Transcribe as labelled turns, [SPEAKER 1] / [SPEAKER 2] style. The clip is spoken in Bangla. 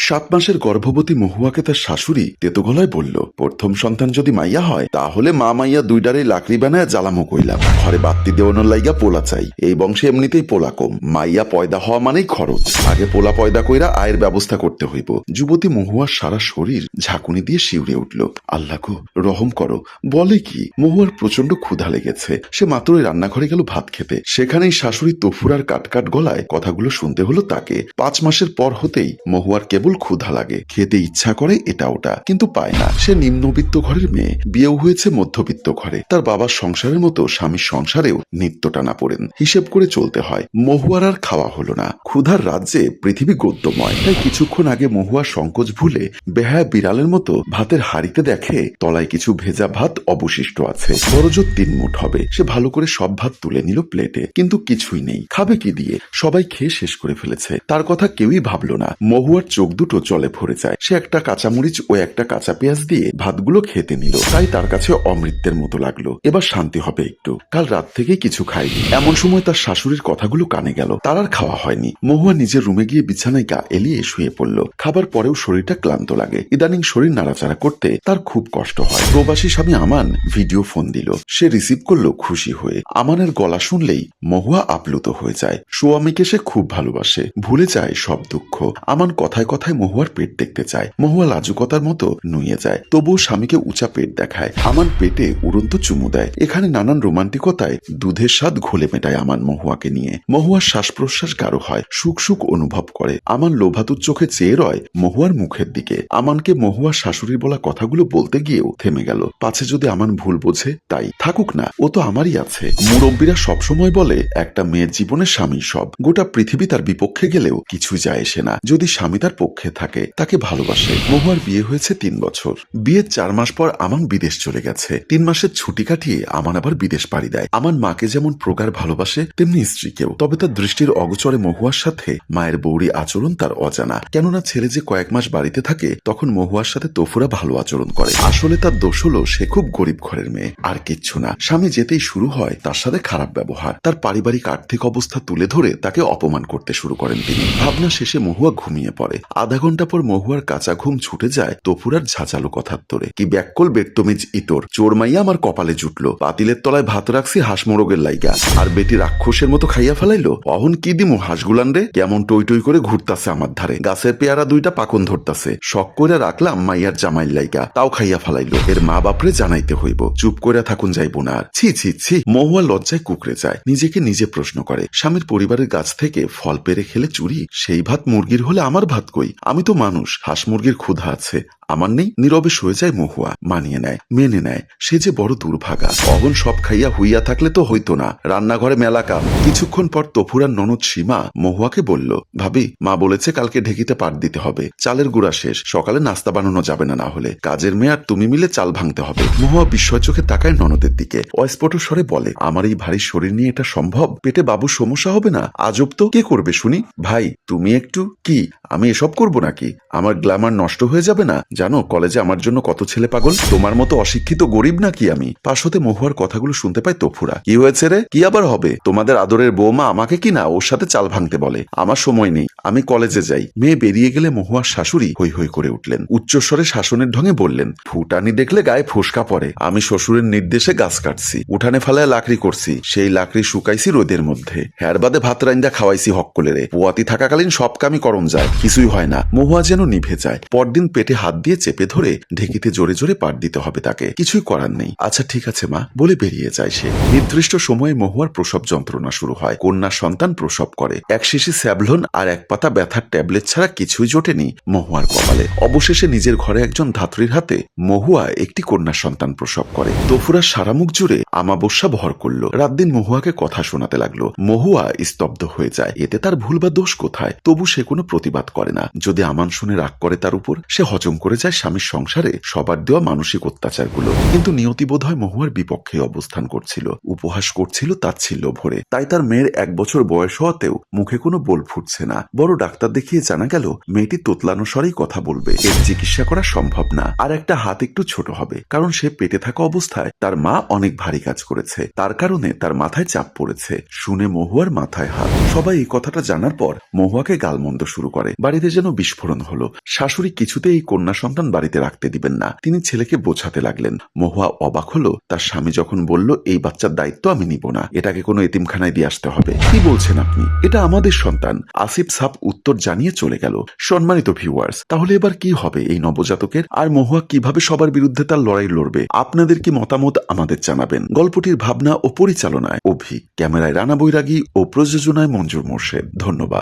[SPEAKER 1] সাত মাসের গর্ভবতী মহুয়াকে তার শাশুড়ি তেতো গলায় বলল, প্রথম সন্তান যদি মাইয়া হয়, তাহলে মা মাইয়া দুইটারে লাকড়ি বানায় জ্বালামো কইলাম। ঘরে বাত্তি দেওয়ানোর লাইগা পোলা চাই। এই বংশে এমনিতেই পোলা কম। মাইয়া পয়দা হওয়া মানেই খরচ। আগে পোলা পয়দা কইরা আয়ের ব্যবস্থা করতে হইব। যুবতী মহুয়ার সারা শরীর ঝাঁকুনি দিয়ে শিউরে উঠল। আল্লাহ গো, রহম করো। বলে কি? মহুয়ার প্রচণ্ড ক্ষুধা লেগেছে। সে মাত্রই রান্নাঘরে গেল ভাত খেতে। সেখানেই শাশুড়ি তফুরার কাটকাট গলায় কথাগুলো শুনতে হলো তাকে। পাঁচ মাসের পর হতেই মহুয়ার কেবল ক্ষুধা লাগে। খেতে ইচ্ছা করে এটা ওটা, কিন্তু পায় না। সে নিম্নবিত্ত ঘরের মেয়ে। বিয়েও হয়েছে মধ্যবিত্ত ঘরে। তার বাবার সংসারের মতো স্বামীর সংসারেও নিত্য টানা পড়েন। হিসেব করে চলতে হয়। মহুয়ার আর খাওয়া হলো না। ক্ষুধার রাজ্যে পৃথিবী গদ্যময়। তাই কিছুক্ষণ আগে মহুয়া সংকোচ ভুলে বেহায়া বিড়ালের মতো ভাতের হাড়িতে দেখে তলায় কিছু ভেজা ভাত অবশিষ্ট আছে। বড়জোর তিন মুঠ হবে। সে ভালো করে সব ভাত তুলে নিল প্লেটে। কিন্তু কিছুই নেই। খাবে কি দিয়ে? সবাই খেয়ে শেষ করে ফেলেছে। তার কথা কেউই ভাবলো না। মহুয়ার চোখ দুটো জলে ভরে যায়। সে একটা কাঁচামরিচ ও একটা কাঁচা পেঁয়াজ দিয়ে ভাতগুলো খেতে নিল। তাই তার কাছে অমৃতের মতো লাগল। এবার শান্তি হবে একটু। কাল রাত থেকে কিছু খাইনি এমন সময় তার শাশুড়ির কথাগুলো কানে গেল। তার আর খাওয়া হয়নি। মহুয়া নিজের রুমে গিয়ে বিছানায় গা এলিয়ে শুয়ে পড়ল। খাবার পরেও শরীরটা ক্লান্ত লাগে। ইদানিং শরীর নাড়াচাড়া করতে তার খুব কষ্ট হয়। প্রবাসী স্বামী আমান ভিডিও ফোন দিল। সে রিসিভ করল খুশি হয়ে। আমানের গলা শুনলেই মহুয়া আপ্লুত হয়ে যায়। সোয়ামীকে সে খুব ভালোবাসে। ভুলে যায় সব দুঃখ। আমান কথায় কথায় মহুয়ার পেট দেখতে চায়। মহুয়া লাজুকতার মতো নুয়ে যায়। তবুও স্বামীকে উঁচা পেট দেখায়। আমান পেটে উড়ন্ত চুমু দেয়। এখানে নানান রোমান্টিকতায় দুধের স্বাদ ঘোলে মেটায় আমান মহুয়াকে নিয়ে। মহুয়ার শ্বাস প্রশ্বাস গাঢ় হয়, সুখ সুখ অনুভব করে। আমান লোভাতুর চোখে চেয়ে রয় মহুয়ার মুখের দিকে। আমানকে মহুয়ার শাশুড়ির বলা কথাগুলো বলতে গিয়েও থেমে গেল। পাছে যদি আমান ভুল বোঝে, তাই। থাকুক না, ও তো আমারই আছে। মুরব্বীরা সবসময় বলে, একটা মেয়ের জীবনে স্বামী সব। গোটা পৃথিবী তার বিপক্ষে গেলেও কিছু যায় আসে না। যদি স্বামী তার পক্ষে থাকে, তাকে ভালোবাসে। মহুয়ার বিয়ে হয়েছে তিন বছর। বিয়ের চার মাস পর আমান বিদেশ চলে গেছে। তিন মাসের ছুটি কাটিয়ে আমান আবার বিদেশ পাড়ি দেয়। আমার মাকে যেমন প্রকার ভালোবাসে, তেমনি স্ত্রীকেও। তবে তার দৃষ্টির অগোচরে মহুয়ার সাথে মায়ের বৌরি আচরণ তার অজানা। কেননা ছেলে যে কয়েক মাস বাড়িতে থাকে, তখন মহুয়ার সাথে তফুরা ভালো আচরণ করে। আসলে তার দোষ হলো, সে খুব গরিব ঘরের মেয়ে। আর কিচ্ছু না। স্বামী যেতেই শুরু হয়, তার সাথে খারাপ ব্যবহার। তার পারিবারিক আর্থিক অবস্থা তুলে ধরে তাকে অপমান করতে শুরু করেন তিনি। ভাবনা শেষে মহুয়া ঘুমিয়ে পড়ে। আধা ঘণ্টা পর মহুয়ার কাঁচা ঘুম ছুটে যায় তফুরার ঝাঁচালো কথার তোরে। কি ব্যাককল বেত্তমিজ ইতর। চোর মাইয়া আমার কপালে জুটলো। পাতিলের তলায় ভাত রাখছি হাঁস মোরগের লাইগা। আর বেটি রাক্ষসের মতো খাইয়া ফেলাইলো? অহন কি দিমু হাঁসগুলান রে? কেমন টই টই করে ঘুরতাছে আমার ধারে। গাছের পেয়ারা দুইটা পাকন ধরতাছে। শখ করে রাখলাম মাইয়ার জামাইর লাইগা। তাও খাইয়া ফেলাইলো। এর মা বাপরে জানাইতে হইব। চুপ করে থাকুন যাইব না ছি ছি ছি। মহুয়া লজ্জায় কুকড়ে যায়। নিজেকে নিজে প্রশ্ন করে। স্বামীর পরিবারের গাছ থেকে ফল পেরে খেলে চুরি? সেই ভাত মুরগির হলে আমার ভাত কই? আমি তো মানুষ হাঁস মুরগির ক্ষুধা আছে। আমার নেই, নীরবে শুয়ে যায় মহুয়া, মানিয়ে নেয়, মেনে নেয়। সে যে বড় দুর্ভাগা। অগন সব খাইয়া হইয়া থাকলে তো হইতো না। রান্নাঘরে মেলা কাম। কিছুক্ষণ পর তফুরার ননদ সীমা মহুয়াকে বলল, ভাবি, মা বলেছে কালকে ঢেকিতে পাট দিতে হবে। চালের গুঁড়া শেষ। সকালে নাস্তা বানানো যাবে না না হলে। কাজের মেয়ে আর তুমি মিলে চাল ভাঙতে হবে। মহুয়া বিস্ময় চোখে তাকায় ননদের দিকে। অস্ফুট স্বরে বলে, আমার এই ভারী শরীর নিয়ে এটা সম্ভব? পেটে বাবুর সমস্যা হবে না? আজব তো। কে করবে শুনি? ভাই, তুমি একটু কি? আমি এসব করব নাকি? আমার গ্ল্যামার নষ্ট হয়ে যাবে না? জানো, কলেজে আমার জন্য কত ছেলে পাগল? তোমার মতো অশিক্ষিত গরিব নাকি আমি? পাশ হতে মহুয়ার কথাগুলো শুনতে পাই তফুরা। কি হয়েছে রে? কি আবার হবে? তোমাদের আদরের বৌমা আমাকে কি না ওর সাথে চাল ভাঙতে বলে? আমার সময় নেই, আমি কলেজে যাই। মেয়ে বেরিয়ে গেলে মহুয়ার শাশুড়ি হই হই করে উঠলেন। উচ্চস্বরে শাসনের ঢঙে বললেন, ফুটানি দেখলে গায়ে ফোসকা পড়ে। আমি শ্বশুরের নির্দেশে গাছ কাটছি। উঠানে ফেলায় লাকড়ি করছি। সেই লাকড়ি শুকাইছি রোদের মধ্যে। হ্যার বাদে ভাত রাইন্দা খাওয়াইছি হক্কলে রে পোয়াতি থাকাকালীন সব কামই করম যায়। কিছুই হয় না। মহুয়া যেন নিভে যায়। পরদিন পেটে হাত দিয়ে চেপে ধরে ঢেকিতে জোরে জোরে পাট দিতে হবে তাকে। কিছুই করার নেই। আচ্ছা ঠিক আছে, মা। বলে বেরিয়ে যায় সে। নির্দিষ্ট সময়ে মহুয়ার প্রসব যন্ত্রণা শুরু হয়। কন্যা সন্তান প্রসব করে। এক শিশি স্যাভলন আর এক পাতা ব্যথার ট্যাবলেট ছাড়া কিছুই জোটেনি মহুয়ার কপালে। অবশেষে নিজের ঘরে একজন ধাত্রীর হাতে মহুয়া একটি কন্যা সন্তান প্রসব করে। তফুরা সারামুখ জুড়ে আমাবস্যা ভর করল। রাত দিন মহুয়াকে কথা শোনাতে লাগল। মহুয়া স্তব্ধ হয়ে যায়। এতে তার ভুল বা দোষ কোথায়? তবু সে কোনো প্রতিবাদ করে না। যদি আমান শুনে রাগ করে তার উপর, সে হজম করে যায় স্বামীর সংসারে, সবার দেওয়া মানসিক অত্যাচারগুলো। কিন্তু নিয়তি বোধ হয় মহুয়ার বিপক্ষে অবস্থান করছিল। উপহাস করছিল তাচ্ছিল্য ভরে। তাই তার মেয়ের এক বছর বয়স হওয়াতেও মুখে কোনো বল ফুটছে না। বড় ডাক্তার দেখিয়ে জানা গেল, মেয়েটি তোতলানো স্বরেই কথা বলবে। এর চিকিৎসা করা সম্ভব না। আর একটা হাত একটু ছোট হবে। কারণ সে পেটে থাকা অবস্থায় তার মা অনেক ভারী কাজ করেছে। তার কারণে তার মাথায় চাপ পড়েছে। শুনে মহুয়ার মাথায় হাত। সবাই এই কথাটা জানার পর মহুয়াকে গালমন্দ শুরু করে। বাড়িতে যেন বিস্ফোরণ হলো। শাশুড়ি কিছুতে এই কন্যা সন্তান বাড়িতে রাখতে দিবেন না। তিনি ছেলেকে বোঝাতে লাগলেন। মহুয়া অবাক হলো, তার স্বামী যখন বলল, এই বাচ্চার দায়িত্ব আমি নিব না। এটাকে কোনো এতিমখানায় দিয়ে আসতে হবে। কি বলছেন আপনি? এটা আমাদের সন্তান। আসিফ সাপ উত্তর জানিয়ে চলে গেল। সম্মানিত ভিউয়ার্স তাহলে এবার কি হবে এই নবজাতকের? আর মহুয়া কীভাবে সবার বিরুদ্ধে তার লড়াই লড়বে? আপনাদের কি মতামত আমাদের জানাবেন। গল্পটির ভাবনা ও পরিচালনায় অভি, ক্যামেরায় রানা বৈরাগী ও প্রযোজনায় মঞ্জুর মোর্শেদ। ধন্যবাদ।